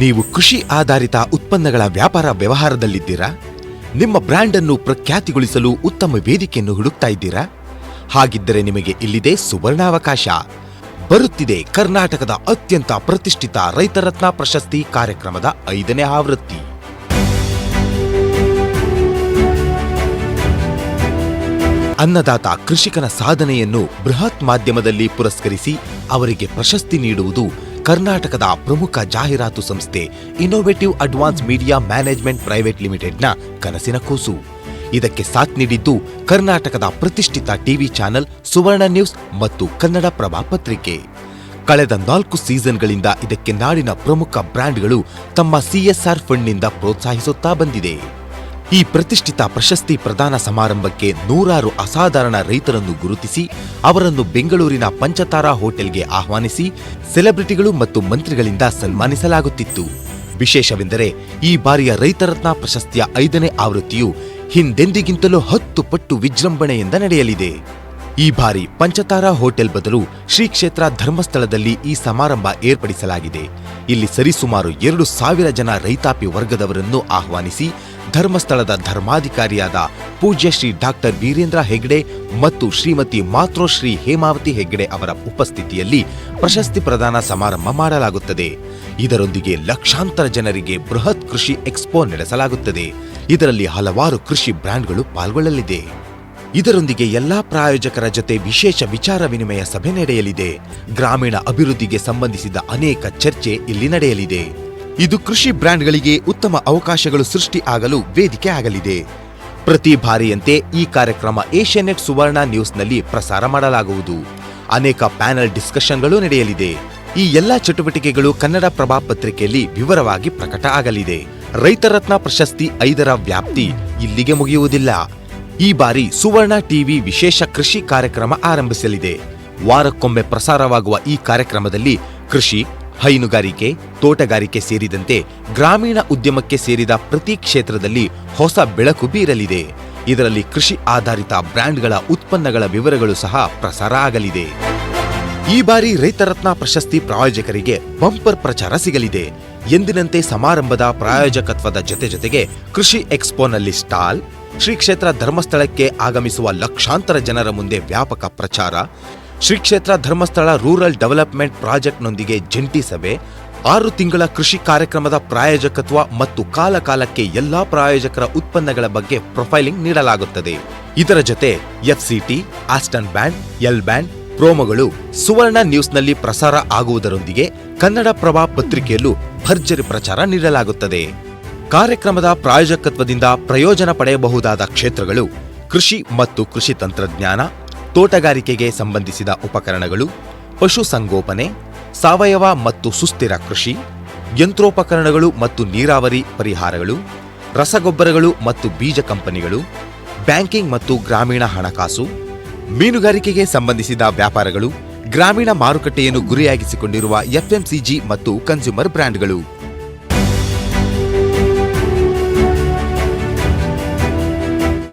ನೀವು ಕೃಷಿ ಆಧಾರಿತ ಉತ್ಪನ್ನಗಳ ವ್ಯಾಪಾರ ವ್ಯವಹಾರದಲ್ಲಿದ್ದೀರಾ? ನಿಮ್ಮ ಬ್ರ್ಯಾಂಡ್ ಅನ್ನು ಪ್ರಖ್ಯಾತಿಗೊಳಿಸಲು ಉತ್ತಮ ವೇದಿಕೆಯನ್ನು ಹುಡುಕ್ತಾ ಇದ್ದೀರಾ? ಹಾಗಿದ್ದರೆ ನಿಮಗೆ ಇಲ್ಲಿದೆ ಸುವರ್ಣಾವಕಾಶ. ಬರುತ್ತಿದೆ ಕರ್ನಾಟಕದ ಅತ್ಯಂತ ಪ್ರತಿಷ್ಠಿತ ರೈತರತ್ನ ಪ್ರಶಸ್ತಿ ಕಾರ್ಯಕ್ರಮದ ಐದನೇ ಆವೃತ್ತಿ. ಅನ್ನದಾತ ಕೃಷಿಕನ ಸಾಧನೆಯನ್ನು ಬೃಹತ್ ಮಾಧ್ಯಮದಲ್ಲಿ ಪುರಸ್ಕರಿಸಿ ಅವರಿಗೆ ಪ್ರಶಸ್ತಿ ನೀಡುವುದು ಕರ್ನಾಟಕದ ಪ್ರಮುಖ ಜಾಹೀರಾತು ಸಂಸ್ಥೆ innovative advance media management private ಲಿಮಿಟೆಡ್ನ ಕನಸಿನ ಕೂಸು. ಇದಕ್ಕೆ ಸಾಥ್ ನೀಡಿದ್ದು ಕರ್ನಾಟಕದ ಪ್ರತಿಷ್ಠಿತ ಟಿವಿ ಚಾನೆಲ್ ಸುವರ್ಣ ನ್ಯೂಸ್ ಮತ್ತು ಕನ್ನಡ ಪ್ರಭಾ ಪತ್ರಿಕೆ. ಕಳೆದ ನಾಲ್ಕು ಸೀಸನ್ಗಳಿಂದ ಇದಕ್ಕೆ ನಾಡಿನ ಪ್ರಮುಖ ಬ್ರ್ಯಾಂಡ್ಗಳು ತಮ್ಮ ಸಿಎಸ್ಆರ್ ಫಂಡ್ನಿಂದ ಪ್ರೋತ್ಸಾಹಿಸುತ್ತಾ ಬಂದಿದೆ. ಈ ಪ್ರತಿಷ್ಠಿತ ಪ್ರಶಸ್ತಿ ಪ್ರದಾನ ಸಮಾರಂಭಕ್ಕೆ ನೂರಾರು ಅಸಾಧಾರಣ ರೈತರನ್ನು ಗುರುತಿಸಿ, ಅವರನ್ನು ಬೆಂಗಳೂರಿನ ಪಂಚತಾರಾ ಹೋಟೆಲ್ಗೆ ಆಹ್ವಾನಿಸಿ, ಸೆಲೆಬ್ರಿಟಿಗಳು ಮತ್ತು ಮಂತ್ರಿಗಳಿಂದ ಸನ್ಮಾನಿಸಲಾಗುತ್ತಿತ್ತು. ವಿಶೇಷವೆಂದರೆ, ಈ ಬಾರಿಯ ರೈತರತ್ನ ಪ್ರಶಸ್ತಿಯ ಐದನೇ ಆವೃತ್ತಿಯು ಹಿಂದೆಂದಿಗಿಂತಲೂ ಹತ್ತು ಪಟ್ಟು ವಿಜೃಂಭಣೆಯಿಂದ ನಡೆಯಲಿದೆ. ಈ ಬಾರಿ ಪಂಚತಾರಾ ಹೋಟೆಲ್ ಬದಲು ಶ್ರೀ ಕ್ಷೇತ್ರ ಧರ್ಮಸ್ಥಳದಲ್ಲಿ ಈ ಸಮಾರಂಭ ಏರ್ಪಡಿಸಲಾಗಿದೆ. ಇಲ್ಲಿ ಸರಿಸುಮಾರು ಎರಡು ಸಾವಿರ ಜನ ರೈತಾಪಿ ವರ್ಗದವರನ್ನು ಆಹ್ವಾನಿಸಿ ಧರ್ಮಸ್ಥಳದ ಧರ್ಮಾಧಿಕಾರಿಯಾದ ಪೂಜ್ಯ ಶ್ರೀ ಡಾಕ್ಟರ್ ವೀರೇಂದ್ರ ಹೆಗ್ಡೆ ಮತ್ತು ಶ್ರೀಮತಿ ಮಾತೃಶ್ರೀ ಹೇಮಾವತಿ ಹೆಗ್ಡೆ ಅವರ ಉಪಸ್ಥಿತಿಯಲ್ಲಿ ಪ್ರಶಸ್ತಿ ಪ್ರದಾನ ಸಮಾರಂಭ ಮಾಡಲಾಗುತ್ತದೆ. ಇದರೊಂದಿಗೆ ಲಕ್ಷಾಂತರ ಜನರಿಗೆ ಬೃಹತ್ ಕೃಷಿ ಎಕ್ಸ್ಪೋ ನಡೆಸಲಾಗುತ್ತದೆ. ಇದರಲ್ಲಿ ಹಲವಾರು ಕೃಷಿ ಬ್ರ್ಯಾಂಡ್ಗಳು ಪಾಲ್ಗೊಳ್ಳಲಿದೆ. ಇದರೊಂದಿಗೆ ಎಲ್ಲಾ ಪ್ರಾಯೋಜಕರ ಜೊತೆ ವಿಶೇಷ ವಿಚಾರ ವಿನಿಮಯ ಸಭೆ ನಡೆಯಲಿದೆ. ಗ್ರಾಮೀಣ ಅಭಿವೃದ್ಧಿಗೆ ಸಂಬಂಧಿಸಿದ ಅನೇಕ ಚರ್ಚೆ ಇಲ್ಲಿ ನಡೆಯಲಿದೆ. ಇದು ಕೃಷಿ ಬ್ರ್ಯಾಂಡ್ಗಳಿಗೆ ಉತ್ತಮ ಅವಕಾಶಗಳು ಸೃಷ್ಟಿ ಆಗಲು ವೇದಿಕೆ ಆಗಲಿದೆ. ಪ್ರತಿ ಬಾರಿಯಂತೆ ಈ ಕಾರ್ಯಕ್ರಮ ಏಷ್ಯಾನೆಟ್ ಸುವರ್ಣ ನ್ಯೂಸ್ನಲ್ಲಿ ಪ್ರಸಾರ ಮಾಡಲಾಗುವುದು. ಅನೇಕ ಪ್ಯಾನಲ್ ಡಿಸ್ಕಷನ್ಗಳು ನಡೆಯಲಿದೆ. ಈ ಎಲ್ಲಾ ಚಟುವಟಿಕೆಗಳು ಕನ್ನಡ ಪ್ರಭಾ ಪತ್ರಿಕೆಯಲ್ಲಿ ವಿವರವಾಗಿ ಪ್ರಕಟ ಆಗಲಿದೆ. ರೈತರತ್ನ ಪ್ರಶಸ್ತಿ ಐದರ ವ್ಯಾಪ್ತಿ ಇಲ್ಲಿಗೆ ಮುಗಿಯುವುದಿಲ್ಲ. ಈ ಬಾರಿ ಸುವರ್ಣ ಟಿವಿ ವಿಶೇಷ ಕೃಷಿ ಕಾರ್ಯಕ್ರಮ ಆರಂಭಿಸಲಿದೆ. ವಾರಕ್ಕೊಮ್ಮೆ ಪ್ರಸಾರವಾಗುವ ಈ ಕಾರ್ಯಕ್ರಮದಲ್ಲಿ ಕೃಷಿ, ಹೈನುಗಾರಿಕೆ, ತೋಟಗಾರಿಕೆ ಸೇರಿದಂತೆ ಗ್ರಾಮೀಣ ಉದ್ಯಮಕ್ಕೆ ಸೇರಿದ ಪ್ರತಿ ಕ್ಷೇತ್ರದಲ್ಲಿ ಹೊಸ ಬೆಳಕು ಬೀರಲಿದೆ. ಇದರಲ್ಲಿ ಕೃಷಿ ಆಧಾರಿತ ಬ್ರ್ಯಾಂಡ್ಗಳ ಉತ್ಪನ್ನಗಳ ವಿವರಗಳು ಸಹ ಪ್ರಸಾರ ಆಗಲಿದೆ. ಈ ಬಾರಿ ರೈತರತ್ನ ಪ್ರಶಸ್ತಿ ಪ್ರಾಯೋಜಕರಿಗೆ ಬಂಪರ್ ಪ್ರಚಾರ ಸಿಗಲಿದೆ. ಎಂದಿನಂತೆ ಸಮಾರಂಭದ ಪ್ರಾಯೋಜಕತ್ವದ ಜೊತೆ ಜೊತೆಗೆ ಕೃಷಿ ಎಕ್ಸ್ಪೋನಲ್ಲಿ ಸ್ಟಾಲ್ ಶ್ರೀ ಕ್ಷೇತ್ರ ಧರ್ಮಸ್ಥಳಕ್ಕೆ ಆಗಮಿಸುವ ಲಕ್ಷಾಂತರ ಜನರ ಮುಂದೆ ವ್ಯಾಪಕ ಪ್ರಚಾರ. ಶ್ರೀ ಕ್ಷೇತ್ರ ಧರ್ಮಸ್ಥಳ ರೂರಲ್ ಡೆವಲಪ್ಮೆಂಟ್ ಪ್ರಾಜೆಕ್ಟ್ನೊಂದಿಗೆ ಜಂಟಿ ಸಭೆ. ಆರು ತಿಂಗಳ ಕೃಷಿ ಕಾರ್ಯಕ್ರಮದ ಪ್ರಾಯೋಜಕತ್ವ ಮತ್ತು ಕಾಲಕಾಲಕ್ಕೆ ಎಲ್ಲಾ ಪ್ರಾಯೋಜಕರ ಉತ್ಪನ್ನಗಳ ಬಗ್ಗೆ ಪ್ರೊಫೈಲಿಂಗ್ ನೀಡಲಾಗುತ್ತದೆ. ಇದರ ಜೊತೆ FCT, aston band, L band, ಪ್ರೋಮೋಗಳು, Suvarna ನ್ಯೂಸ್ನಲ್ಲಿ ಪ್ರಸಾರ ಆಗುವುದರೊಂದಿಗೆ ಕನ್ನಡ ಪ್ರಭಾ ಪತ್ರಿಕೆಯಲ್ಲೂ ಭರ್ಜರಿ ಪ್ರಚಾರ ನೀಡಲಾಗುತ್ತದೆ. ಕಾರ್ಯಕ್ರಮದ ಪ್ರಾಯೋಜಕತ್ವದಿಂದ ಪ್ರಯೋಜನ ಪಡೆಯಬಹುದಾದ ಕ್ಷೇತ್ರಗಳು ಕೃಷಿ ಮತ್ತು ಕೃಷಿ ತಂತ್ರಜ್ಞಾನ, ತೋಟಗಾರಿಕೆಗೆ ಸಂಬಂಧಿಸಿದ ಉಪಕರಣಗಳು ಪಶುಸಂಗೋಪನೆ ಸಾವಯವ ಮತ್ತು ಸುಸ್ಥಿರ ಕೃಷಿ, ಯಂತ್ರೋಪಕರಣಗಳು ಮತ್ತು ನೀರಾವರಿ ಪರಿಹಾರಗಳು, ರಸಗೊಬ್ಬರಗಳು ಮತ್ತು ಬೀಜ ಕಂಪನಿಗಳು, ಬ್ಯಾಂಕಿಂಗ್ ಮತ್ತು ಗ್ರಾಮೀಣ ಹಣಕಾಸು, ಮೀನುಗಾರಿಕೆಗೆ ಸಂಬಂಧಿಸಿದ ವ್ಯಾಪಾರಗಳು, ಗ್ರಾಮೀಣ ಮಾರುಕಟ್ಟೆಯನ್ನು ಗುರಿಯಾಗಿಸಿಕೊಂಡಿರುವ ಎಫ್ಎಂಸಿಜಿ ಮತ್ತು ಕನ್ಸ್ಯೂಮರ್ ಬ್ರ್ಯಾಂಡ್ಗಳು.